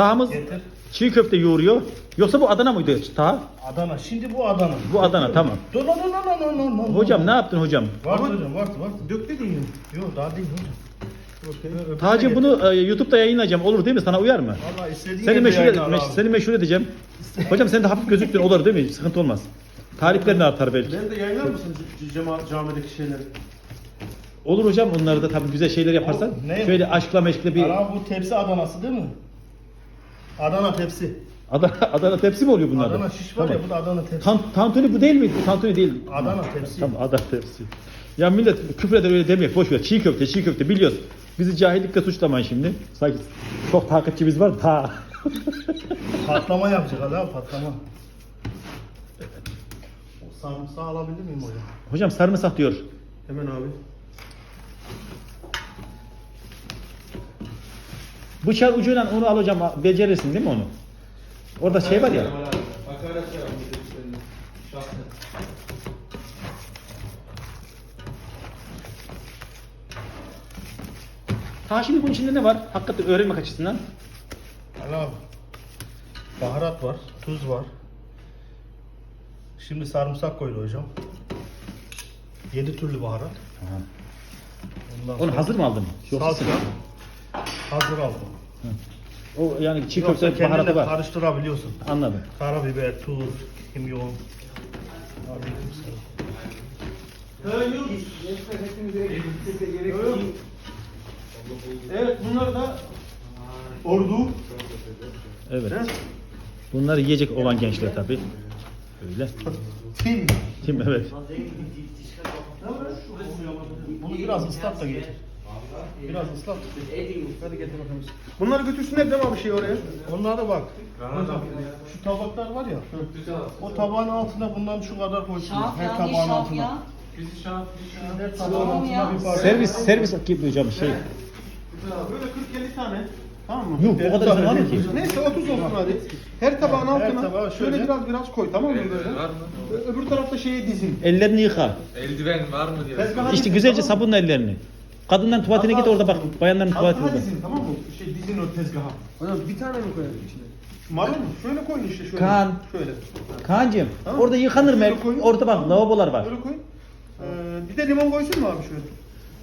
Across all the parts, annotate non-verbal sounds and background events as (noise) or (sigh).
Tahamız Getir. çiğ köfte yoğuruyor. Yoksa bu Adana mıydı Taha? Adana. Şimdi bu Adana. Bu Adana tamam. Dur dur dur dur dur dur dur. Hocam ne yaptın hocam? Vardı hocam vardı vardı. Döktü değil mi? Yok daha değil hocam. Tahacığım bunu e, YouTube'da yayınlayacağım. Olur değil mi? Sana uyar mı? Valla istediğin Seni gibi meşhur, yayınlar meş- seni meşhur edeceğim. Hocam sen de hafif gözüktün olur değil mi? Sıkıntı olmaz. Tariflerini atar belki. Ben de yayınlar mısın cema, camideki şeyleri? Olur hocam onları da tabii güzel şeyler yaparsan. Ne? Şöyle aşkla meşkle bir Ana bu tepsi Adanası değil mi? Adana tepsi. Adana, Adana tepsi mi oluyor bunlar? Adana şiş var ya bu da Adana tepsi. Tan, tantuni bu değil mi? Tantuni değil. Adana tepsi. Tamam Adana tepsi. Ya millet küfür eder öyle demeyek. Boş ver. Çiğ köfte, çiğ köfte biliyoruz. Bizi cahillikle suçlamayın şimdi. Sanki çok takipçimiz var. Ta. (laughs) Patlama yapacak hadi abi patlama. O sarımsağı alabilir miyim hocam? Hocam sarımsak diyor. Hemen abi. Bıçak ucuyla onu al hocam. Becerirsin değil mi onu? Orada şey var ya. Hakaret şimdi bunun içinde ne var? Hakikaten öğrenmek açısından. Al abi. Baharat var, tuz var. Şimdi sarımsak koydu hocam. 7 türlü baharat. Ondan Onu hazır mı aldın? Yoksa salça hazır aldım. O yani çiğ Yoksa köfte kendin baharatı de var. karıştırabiliyorsun. Anladım. Karabiber, tuz, kimyon. Aleykümselam. Evet bunlar da ordu. Evet. Bunlar yiyecek olan gençler tabi. Öyle. Tim. Kim evet. Bunu biraz ıslat da getir. Biraz ıslat. Hadi getir bakalım. Bunları götürsünler değil mi abi şey oraya? Onlara bak. Şu tabaklar var ya. O tabağın altına bundan şu kadar koysunlar. Her tabağın altına. ya? Her tabağın Tamam altına ya. bir parça. Servis servis gibi hocam şey. Böyle 40-50 tane. Tamam mı? Yuh o kadar mı ki? Neyse 30 olsun hadi. Her tabağın Her altına tabağa şöyle, şöyle. biraz biraz koy tamam mı böyle? Var mı? Ö- Öbür tarafta şeye dizin. Ellerini yıka. Eldiven var mı diye. İşte güzelce sabunla ellerini. Kadınların tuvaletine git orada bak. Bayanların tuvaleti Altına orada. dizin tamam mı? Şey dizin o tezgaha. Hocam bir tane mi koyalım içine? Marul mu? Şöyle koyun işte şöyle. Kaan. Şöyle. Kaan'cığım Tamam. orada yıkanır mı? Şöyle koy. Orada bak lavabolar var. Böyle koy. Ee, bir de limon koysun mu abi şöyle?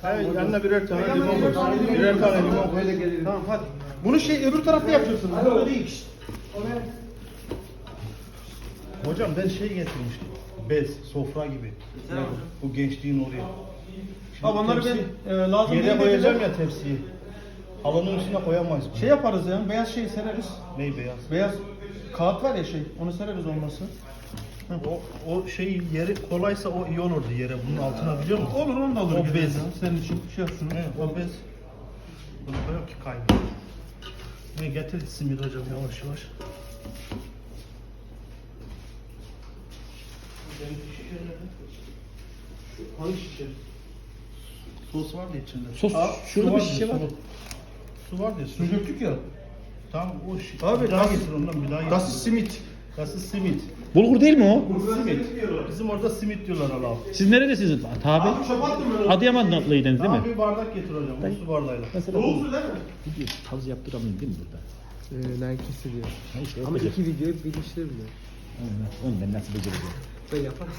Hayır, yanına birer tane limon koy. Birer tane limon koy. Böyle gelelim. Tamam hadi. Bunu şey öbür tarafta yapacaksın. Burada değil. Hocam ben şey getirmiştim. Bez, sofra gibi. Bu gençliğin oraya. Şimdi Abi onları tepsi- ben e, lazım Yere değil koyacağım ya tepsiyi. Halının üstüne koyamayız. bunu. Şey yaparız ya, beyaz şeyi sereriz. Ney beyaz? Beyaz kağıt var ya şey, onu sereriz olması. O, o şey yeri kolaysa o iyi olurdu yere bunun altına biliyor musun? Olur onu da alır. O bez. ya. Senin için şey yap şunu. He, o bez. Bunu da yok ki kaynıyor. Ne getir simit hocam yavaş yavaş. Hangi şişe? Sos var ya içinde. Sos, Aa, şurada su bir şişe var. Su, var ya su. Su döktük ya. Tamam o şi- Abi, bir daha das- getir ondan bir daha getir. Das simit. Das simit. Bulgur değil mi o? Simit. Bizim orada simit diyorlar Allah. Siz neredesiniz? Tabi. Abi çöp attım ben onu. Adıyamanlıydınız değil mi? Tamam bir bardak getir hocam. Bu su bardağıyla. Mesela su değil mi? video tavız yaptıramıyorum değil mi burada? Ee, Nike'si diyor. Ha işte Ama iki video bilinçli bile. Onu- Onu ben nasıl becereceğim? Ben yaparım.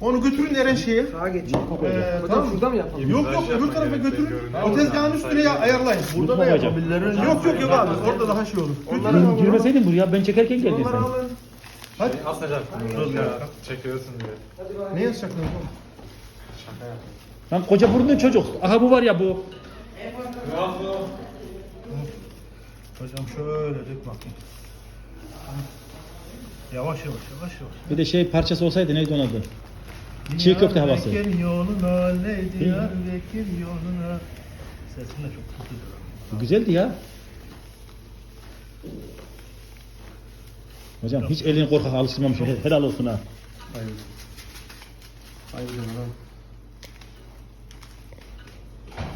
Onu götürün Eren şeye. Sağa geç. Ee, tamam mı? şurada mı yapalım? Yok yok öbür tarafa götürün. O tezgahın üstüne ya- ayarlayın. Burada da yapabilirler. Yok yok yok abi orada daha şey olur. Gir- Girmeseydin buraya ben çekerken geldin Onları sen. alın. Hadi. Bunu ya. Çekiyorsun diye. Ne yazacaklar oğlum? Lan koca burunlu çocuk. Aha bu var ya bu. Hocam şöyle dök bakayım. Yavaş yavaş yavaş yavaş. Bir de şey parçası olsaydı neydi onun adı? Çiğ köfte havası. Diyarbakır yoluna ne Diyarbakır yoluna. Sesin de çok kötü. Bu güzeldi ya. Hocam hiç elini korkak alıştırmamış. Helal olsun ha. Hayır canım.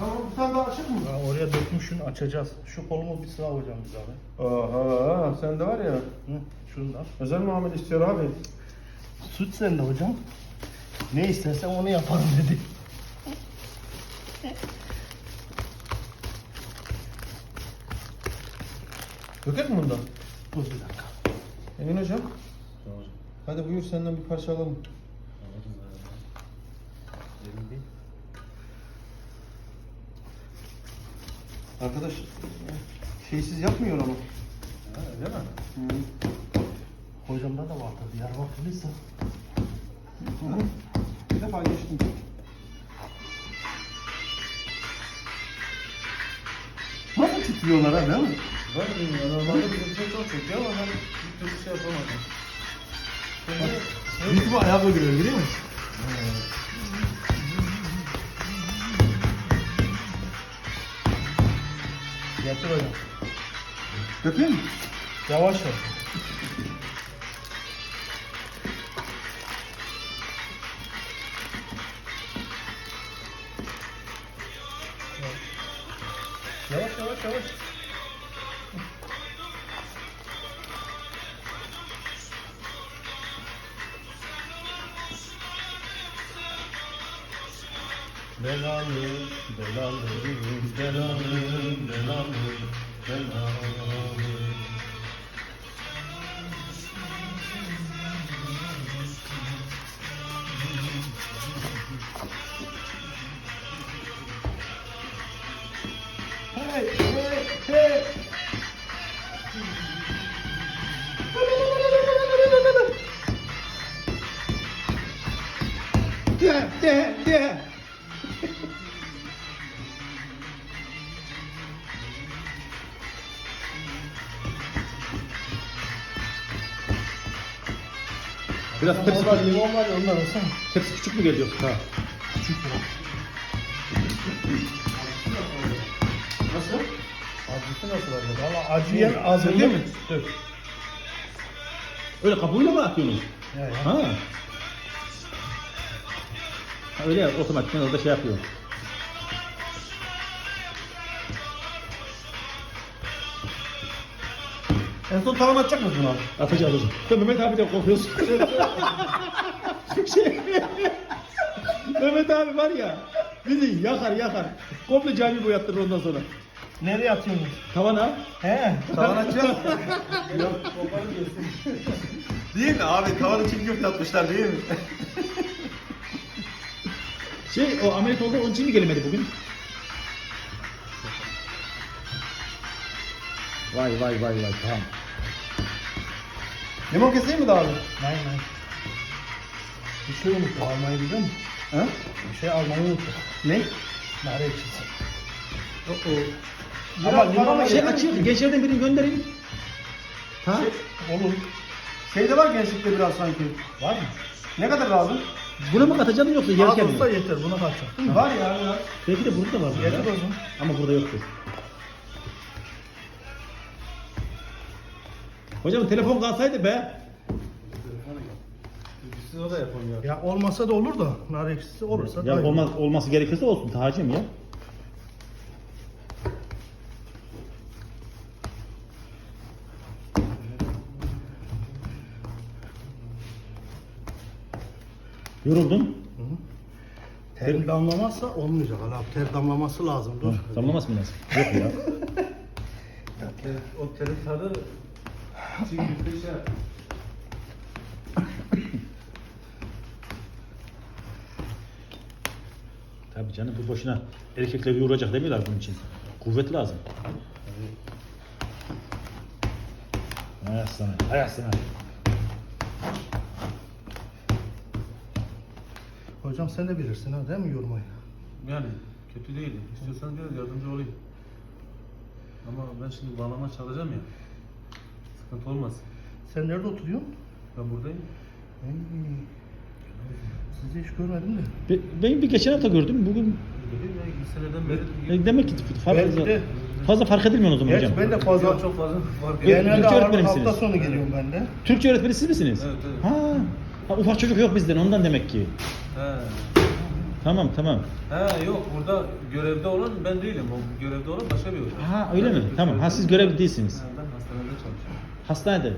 Tamam sen daha açık mı? Ha, oraya dökmüşsün açacağız. Şu kolumu bir sıra hocam biz abi. Aha sen de var ya. Hı, şundan. Özel muamele istiyor abi. Suç sende hocam. Ne istersen onu yaparım dedi. Dökek mi bundan? Dur bir dakika. Emin hocam. Tamam hocam. Hadi buyur senden bir parça alalım. Arkadaş şeysiz yapmıyor ama. Değil mi? Hocamda da vardı. Diyarbakırlıysa. Bir defa geçtim. Nasıl titriyorlar ha değil mi? Ben bilmiyorum. Normalde bizim için çok çekiyor ama ben bir türlü şey yapamadım. Ritmi ayak uyduruyor biliyor musun? Getir hocam. Dökeyim mi? Yavaş yap. Yavaş yavaş yavaş. Belalı, belalı, belalı, belalı, belalı. Hey, hey, hey. De, de, de. Biraz tepsi, Orada limon var ya ondan alsana. tepsi küçük mü geliyor? Ha. Nasıl? Acısı nasıl acaba? Valla acı yer az Değil mi? Dök. Öyle kabuğuyla mı atıyorsunuz? Ya ya. Ha. öyle ya otomatikman orada şey yapıyor. En son tavan atacak mısın abi? Atacağız hocam. Sen Mehmet abi de korkuyorsun. şey, (laughs) Mehmet abi var ya bizi yakar yakar. Komple cami boyattırır ondan sonra. Nereye atıyorsunuz? Tavana. He. Tavan atacağız. (laughs) Değil mi abi? Tavanı çiğ köfte atmışlar değil mi? (laughs) Şey o ameliyat oldu onun için mi gelemedi bugün? Vay vay vay vay tamam. Limon keseyim mi daha abi? Nein nein. Bir şey unuttuk almayı biliyor musun? Ha? Bir şey almayı unuttuk. Ne? Nare ekşisi. Ama limon Şey açıyor gençlerden birini gönderin. Ha? Olur. Şeyde var gençlikte biraz sanki. Var mı? Ne kadar lazım? Buna mı katacaksın yoksa yerken mi? yeter. Buna kaçacak. Var ya. ya. Belki de burada da var. Yeter o zaman. Ama burada yoktur. Hocam telefon kalsaydı be. Siz o da yapamıyor. Ya olmasa da olur da nar ekşisi olursa Ya daha iyi. olmaz, olması gerekirse olsun Tacım ya. Yoruldun. Ter damlamazsa olmayacak. Hala ter damlaması lazım. Dur. Damlamaz mı lazım? Yok ya. (laughs) O terin tadı köfte şey. Tabii canım bu boşuna erkekler yoğuracak demiyorlar bunun için. Kuvvet lazım. Hay aslanım, hay aslanım. Hocam sen de bilirsin ha değil mi yormayı? Yani kötü değil. İstiyorsan biraz yardımcı olayım. Ama ben şimdi bağlama çalacağım ya. Sıkıntı olmasın. Sen nerede oturuyorsun? Ben buradayım. Hey. Sizi hiç görmedim de. Be- Ben bir geçen hafta gördüm. Bugün Dedim ya iki seneden beri e, demek ki fark, Belki de- fazla fark edilmiyor o zaman Gerçi hocam. ben de fazla Yok, çok fazla fark etmiyor. genelde Türkçe ağırlık öğretmeni hafta misiniz? sonu geliyorum ben de. Türkçe öğretmeni siz misiniz? Evet, evet. Ha. ha, ufak çocuk yok bizden ondan demek ki. He. Tamam tamam. He yok burada görevde olan ben değilim. O görevde olan başka bir hoca. Ha öyle mi? Tamam. Ha siz görevli değilsiniz. Ben حصلت